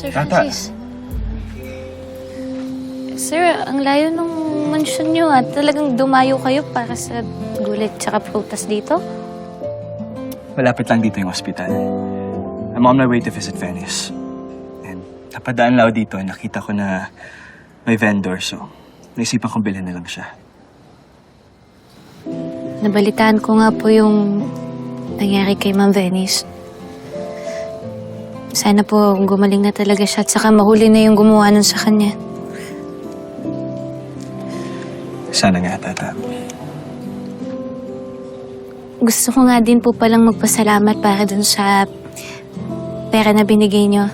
Sir Tata. Francis. Sir, ang layo ng mansyon nyo at talagang dumayo kayo para sa gulit tsaka prutas dito? Malapit lang dito yung ospital. I'm on my way to visit Venice. And napadaan lang dito, nakita ko na may vendor, so naisipan kong bilhin na lang siya. Nabalitaan ko nga po yung nangyari kay Ma'am Venice. Sana po gumaling na talaga siya at saka mahuli na yung gumawa nun sa kanya. Sana nga, tata. Gusto ko nga din po palang magpasalamat para dun sa pera na binigay nyo.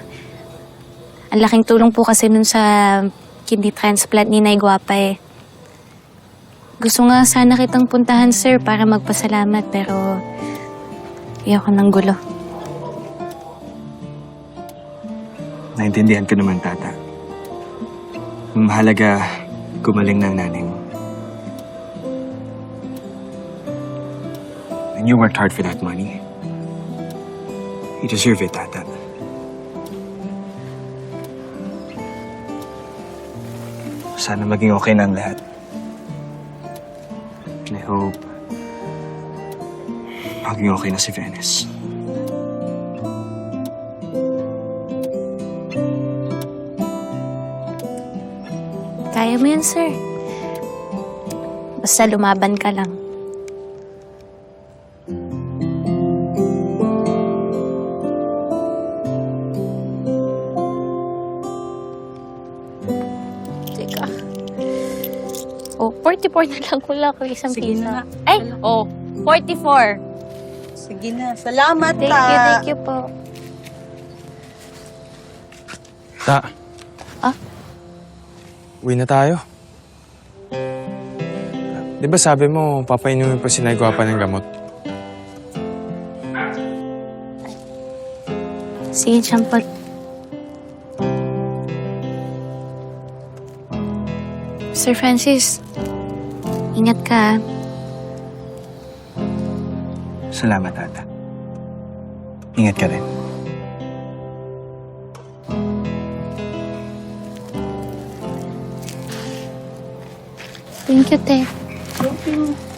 Ang laking tulong po kasi nun sa kidney transplant ni Nay Guapa eh. Gusto nga sana kitang puntahan, sir, para magpasalamat, pero ayoko ng gulo. Naintindihan ko naman, tata. Mahalaga, gumaling ng nanay mo. And you worked hard for that money. You deserve it, tata. Sana maging okay na ang lahat. I hope maging okay na si Venice. Kaya mo yun, sir. Basta lumaban ka lang. Teka. Oh, 44 na lang kulang ko isang Sige piso. na. Ay, oh, 44. Sige na. Salamat Thank you, thank you po. Ta. Ah? Uwi na tayo. Di ba sabi mo, papainumin pa si Nay Guapa ng gamot? Sige, Champot. Sir Francis, ingat ka. ah. Salamat, tata. Ingat ka rin. Thank you, Te. Thank you.